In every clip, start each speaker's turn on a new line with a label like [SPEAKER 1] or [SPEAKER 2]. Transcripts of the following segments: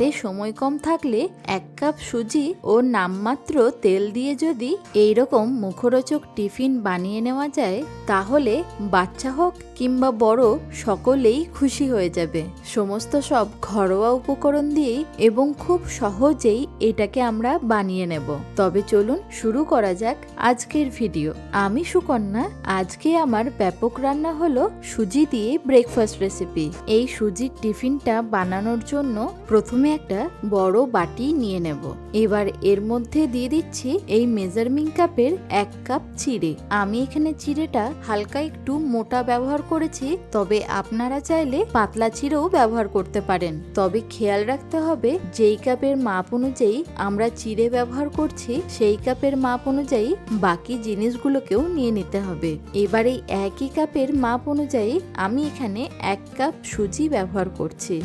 [SPEAKER 1] হাতে সময় কম থাকলে এক কাপ সুজি ও নামমাত্র তেল দিয়ে যদি এই রকম মুখরোচক টিফিন বানিয়ে নেওয়া যায়, তাহলে বাচ্চা হোক কিংবা বড়, সকলেই খুশি হয়ে যাবে। সমস্ত সব ঘরোয়া উপকরণ দিয়েই এবং খুব সহজেই এটাকে আমরা বানিয়ে নেব। তবে চলুন শুরু করা যাক আজকের ভিডিও। আমি সুকন্যা, আজকে আমার ব্যাপক রান্না হলো সুজি দিয়ে ব্রেকফাস্ট রেসিপি এই সুজির টিফিনটা বানানোর জন্য প্রথমে একটা বড় বাটি নিয়ে নেব। এবার এর মধ্যে দিয়ে দিচ্ছি এই মেজারমিং কাপের এক কাপ চিড়ে। আমি এখানে চিড়েটা হালকা একটু মোটা ব্যবহার করেছি, তবে আপনারা চাইলে পাতলা চিড়েও ব্যবহার করতে পারেন। তবে খেয়াল রাখতে হবে, যেই কাপের মাপ অনুযায়ী আমরা চিড়ে ব্যবহার করছি, সেই কাপের মাপ অনুযায়ী বাকি জিনিসগুলোকেও নিয়ে নিতে হবে। এবার এই একই কাপের মাপ অনুযায়ী আমি এখানে এক কাপ সুজি ব্যবহার করছি।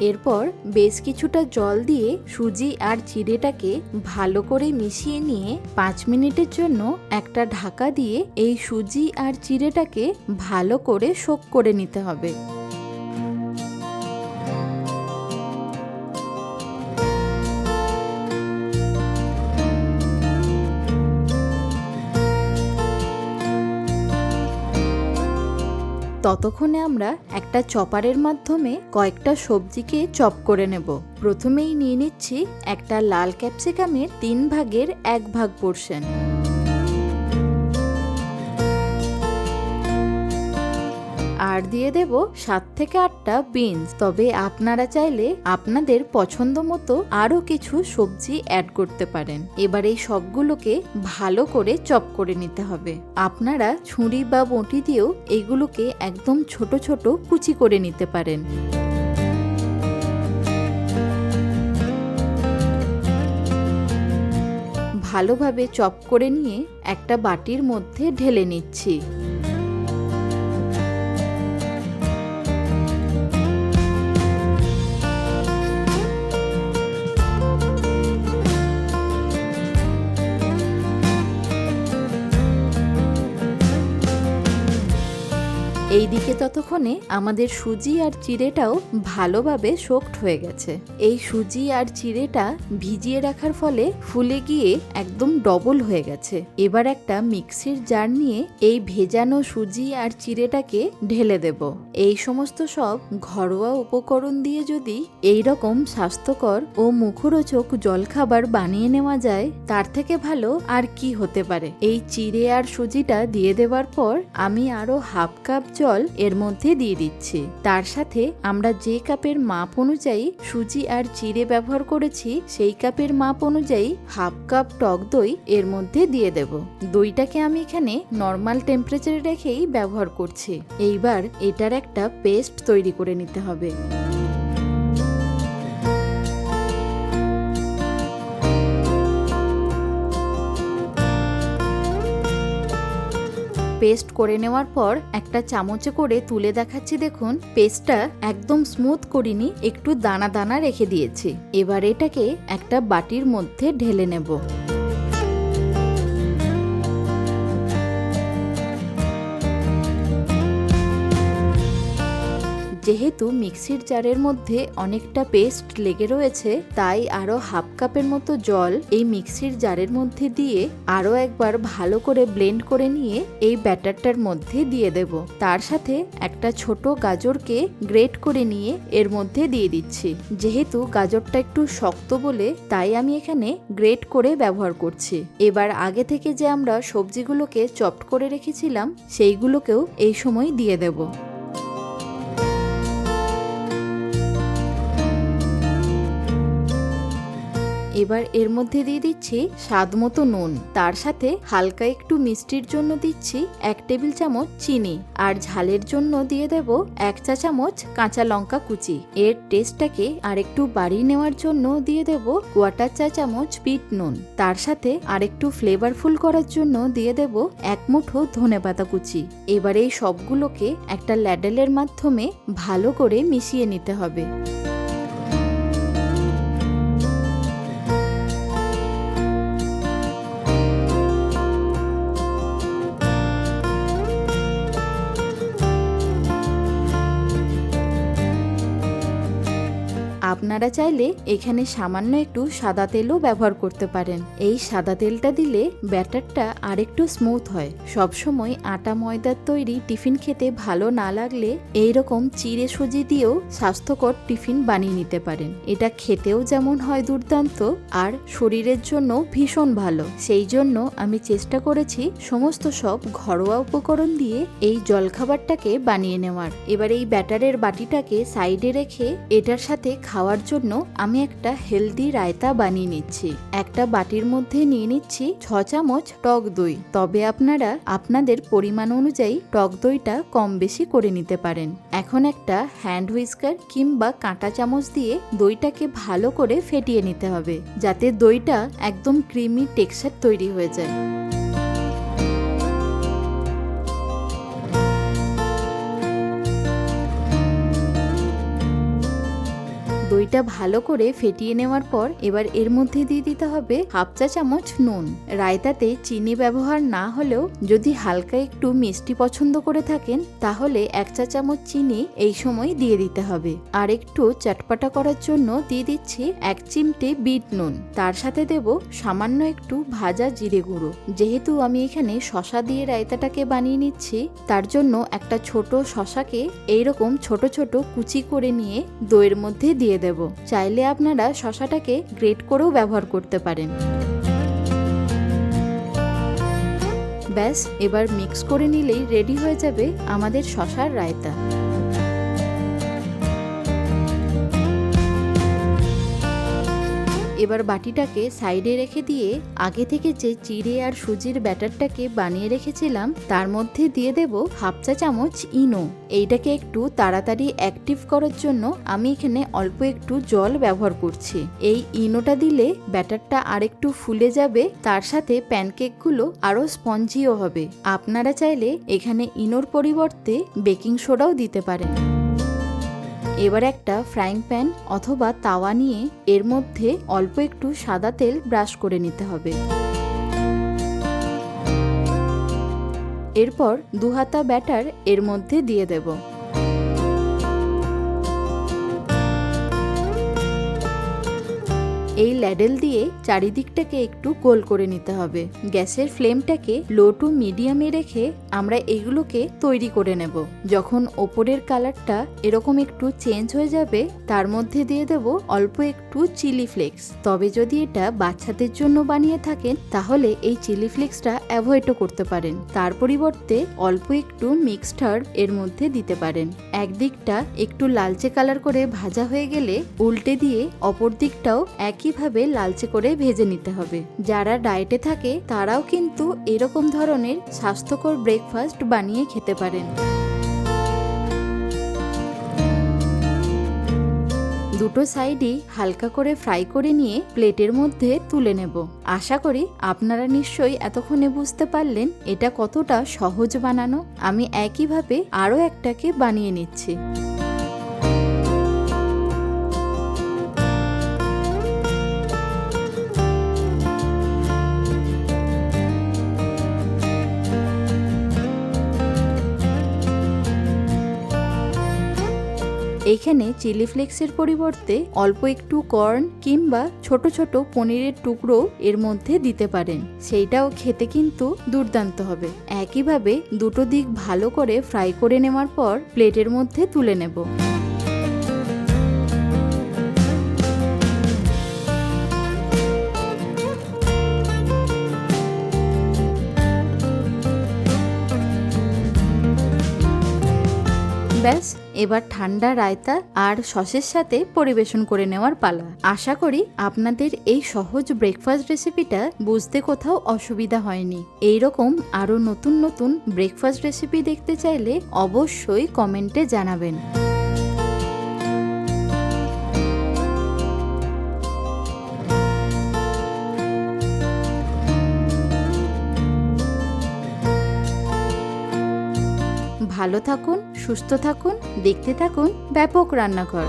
[SPEAKER 1] এরপর বেশ কিছুটা জল দিয়ে সুজি আর চিড়েটাকে ভালো করে মিশিয়ে নিয়ে পাঁচ মিনিটের জন্য একটা ঢাকা দিয়ে এই সুজি আর চিড়েটাকে ভালো করে শোক করে নিতে হবে। ততক্ষণে আমরা একটা চপারের মাধ্যমে কয়েকটা সবজিকে চপ করে নেব। প্রথমেই নিয়ে নিচ্ছি একটা লাল ক্যাপসিকামের তিন ভাগের এক ভাগ পোর্শন আর দিয়ে দেব সাত থেকে আটটা বিনস তবে আপনারা চাইলে আপনাদের পছন্দ মতো আরও কিছু সবজি অ্যাড করতে পারেন। এবার এই সবগুলোকে ভালো করে চপ করে নিতে হবে। আপনারা ছুরি বা বঁটি দিয়েও এগুলোকে একদম ছোট ছোট কুচি করে নিতে পারেন। ভালোভাবে চপ করে নিয়ে একটা বাটির মধ্যে ঢেলে নিচ্ছি। এইদিকে ততক্ষণে আমাদের সুজি আর চিড়েটাও ভালোভাবে সোকড হয়ে গেছে। এই সুজি আর চিড়েটা ভিজিয়ে রাখার ফলে ফুলে গিয়ে একদম ডবল হয়ে গেছে। এবার একটা মিক্সির জার নিয়ে এই ভেজানো সুজি আর চিড়েটাকে ঢেলে দেব। এই সমস্ত সব ঘরোয়া উপকরণ দিয়ে যদি এই রকম স্বাস্থ্যকর ও মুখরোচক জলখাবার বানিয়ে নেওয়া যায়, তার থেকে ভালো আর কি হতে পারে? এই চিড়ে আর সুজিটা দিয়ে দেওয়ার পর আমি আরও হাফ কাপ জল এর মধ্যে দিয়ে দিচ্ছি। তার সাথে আমরা যে কাপের মাপ অনুযায়ী সুজি আর চিড়ে ব্যবহার করেছি, সেই কাপের মাপ অনুযায়ী হাফ কাপ টক দই এর মধ্যে দিয়ে দেব। দইটাকে আমি এখানে নর্মাল টেম্পারেচারে রেখেই ব্যবহার করছি। এইবার এটার একটা পেস্ট তৈরি করে নিতে হবে। পেস্ট করে নেওয়ার পর একটা চামচে করে তুলে দেখাচ্ছি দেখুন। পেস্টটা একদম স্মুথ করিনি, একটু দানা দানা রেখে দিয়েছি। এবার এটাকে একটা বাটির মধ্যে ঢেলে নেব। যেহেতু মিক্সির জারের মধ্যে অনেকটা পেস্ট লেগে রয়েছে, তাই আরও হাফ কাপের মতো জল এই মিক্সির জারের মধ্যে দিয়ে আরও একবার ভালো করে ব্লেন্ড করে নিয়ে এই ব্যাটারটার মধ্যে দিয়ে দেব। তার সাথে একটা ছোট গাজরকে গ্রেট করে নিয়ে এর মধ্যে দিয়ে দিচ্ছি। যেহেতু গাজরটা একটু শক্ত বলে, তাই আমি এখানে গ্রেট করে ব্যবহার করছি। এবার আগে থেকে যে আমরা সবজিগুলোকে চপড করে রেখেছিলাম, সেইগুলোকেও এই সময় দিয়ে দেবো। এবার এর মধ্যে দিয়ে দিচ্ছি স্বাদ মতো নুন। তার সাথে হালকা একটু মিষ্টির জন্য দিচ্ছি এক টেবিল চামচ চিনি আর ঝালের জন্য দিয়ে দেব এক চা চামচ কাঁচা লঙ্কা কুচি। এর টেস্টটাকে আর একটু বাড়িয়ে নেওয়ার জন্য দিয়ে দেব কোয়াটার চা চামচ বিট নুন। তার সাথে আর একটু ফ্লেভারফুল করার জন্য দিয়ে দেব এক মুঠো ধনে পাতা কুচি। এবার এই সবগুলোকে একটা ল্যাডেলের মাধ্যমে ভালো করে মিশিয়ে নিতে হবে। আপনারা চাইলে এখানে সামান্য একটু সাদা তেলও ব্যবহার করতে পারেন। এই সাদা তেলটা দিলে ব্যাটারটা আরেকটু স্মুথ হয়। সবসময় আটা ময়দার তৈরি টিফিন খেতে ভালো না লাগলে এই রকম চিড়ে সুজি দিয়েও স্বাস্থ্যকর টিফিন বানিয়ে নিতে পারেন। এটা খেতেও যেমন হয় দুর্দান্ত আর শরীরের জন্য ভীষণ ভালো। সেই জন্য আমি চেষ্টা করেছি সমস্ত সব ঘরোয়া উপকরণ দিয়ে এই জলখাবারটাকে বানিয়ে নেওয়ার। এবার এই ব্যাটারের বাটিটাকে সাইডে রেখে এটার সাথে খাওয়ার জন্য আমি একটা হেলদি রায়তা বানিয়ে নিচ্ছি। একটা বাটির মধ্যে নিয়ে নিচ্ছি ছ চামচ টক দই। তবে আপনারা আপনাদের পরিমাণ অনুযায়ী টক দইটা কম বেশি করে নিতে পারেন। এখন একটা হ্যান্ড হুইস্কার কিংবা কাঁটা চামচ দিয়ে দইটাকে ভালো করে ফেটিয়ে নিতে হবে, যাতে দইটা একদম ক্রিমি টেক্সচার তৈরি হয়ে যায়। দইটা ভালো করে ফেটিয়ে নেওয়ার পর এবার এর মধ্যে দিয়ে দিতে হবে হাফ চা চামচ নুন। রায়তাতে চিনি ব্যবহার না হলেও যদি হালকা একটু মিষ্টি পছন্দ করে থাকেন, তাহলে এক চা চামচ চিনি এই সময় দিয়ে দিতে হবে। আর একটু চটপাটা করার জন্য দিয়ে দিচ্ছি এক চিমটে বিট নুন। তার সাথে দেব সামান্য একটু ভাজা জিরে গুঁড়ো। যেহেতু আমি এখানে শশা দিয়ে রায়তাটাকে বানিয়ে নিচ্ছি, তার জন্য একটা ছোট শশাকে এইরকম ছোট ছোট কুচি করে নিয়ে দইয়ের মধ্যে দিয়ে দেব চাইলে আপনারা শশাটাকে গ্রেট করেও ব্যবহার করতে পারেন। ব্যাস, এবার মিক্স করে নিলেই রেডি হয়ে যাবে আমাদের শশার রায়তা। এবার বাটিটাকে সাইডে রেখে দিয়ে আগে থেকে যে চিড়ে আর সুজির ব্যাটারটাকে বানিয়ে রেখেছিলাম, তার মধ্যে দিয়ে দেব হাফ চা চামচ ইনো। এইটাকে একটু তাড়াতাড়ি অ্যাক্টিভ করার জন্য আমি এখানে অল্প একটু জল ব্যবহার করছি। এই ইনোটা দিলে ব্যাটারটা আরেকটু ফুলে যাবে, তার সাথে প্যানকেকগুলো আরও স্পঞ্জিও হবে। আপনারা চাইলে এখানে ইনোর পরিবর্তে বেকিং সোডাও দিতে পারেন। এবার একটা ফ্রাইং প্যান অথবা তাওয়া নিয়ে এর মধ্যে অল্প একটু সাদা তেল ব্রাশ করে নিতে হবে। এরপর দুহাতা ব্যাটার এর মধ্যে দিয়ে দেব। এই ল্যাডেল দিয়ে চারিদিকটাকে একটু গোল করে নিতে হবে। গ্যাসের ফ্লেমটাকে লো টু মিডিয়ামে রেখে আমরা এগুলোকে তৈরি করে নেব। যখন ওপরের কালারটা এরকম একটু চেঞ্জ হয়ে যাবে, তার মধ্যে দিয়ে দেব অল্প একটু চিলি ফ্লেক্স। তবে যদি এটা বাচ্চাদের জন্য বানিয়ে থাকেন, তাহলে এই চিলি ফ্লেক্সটা অ্যাভয়েডও করতে পারেন। তার পরিবর্তে অল্প একটু মিক্সটার এর মধ্যে দিতে পারেন। একদিকটা একটু লালচে কালার করে ভাজা হয়ে গেলে, উল্টে দিয়ে অপর দিকটাও একইভাবে লালচে করে ভেজে নিতে হবে। যারা ডায়েটে থাকে, তারাও কিন্তু এরকম ধরনের স্বাস্থ্যকর ব্রেকফাস্ট বানিয়ে খেতে পারেন। দুটো সাইডই হালকা করে ফ্রাই করে নিয়ে প্লেটের মধ্যে তুলে নেব। আশা করি আপনারা নিশ্চয়ই এতক্ষণে বুঝতে পারলেন এটা কতটা সহজ বানানো। আমি একইভাবে আরও একটাকে বানিয়ে নিচ্ছি। এইখানে চিলি ফ্লেক্সের পরিবর্তে অল্প একটু কর্ন কিংবা ছোট ছোট পনিরের টুকরো এর মধ্যে দিতে পারেন। সেইটাও খেতে কিন্তু দুর্দান্ত হবে। একইভাবে দুটো দিক ভালো করে ফ্রাই করে নেওয়ার পর প্লেটের মধ্যে তুলে নেব। ব্যাস, এবার ঠান্ডা রায়তা আর সসের সাথে পরিবেশন করে নেওয়ার পালা। আশা করি আপনাদের এই সহজ ব্রেকফাস্ট রেসিপিটা বুঝতে কোথাও অসুবিধা হয়নি। এই রকম আরও নতুন নতুন ব্রেকফাস্ট রেসিপি দেখতে চাইলে অবশ্যই কমেন্টে জানাবেন। ভালো থাকুন সুস্থ থাকুন দেখতে থাকুন ব্যাপক রান্নাঘর।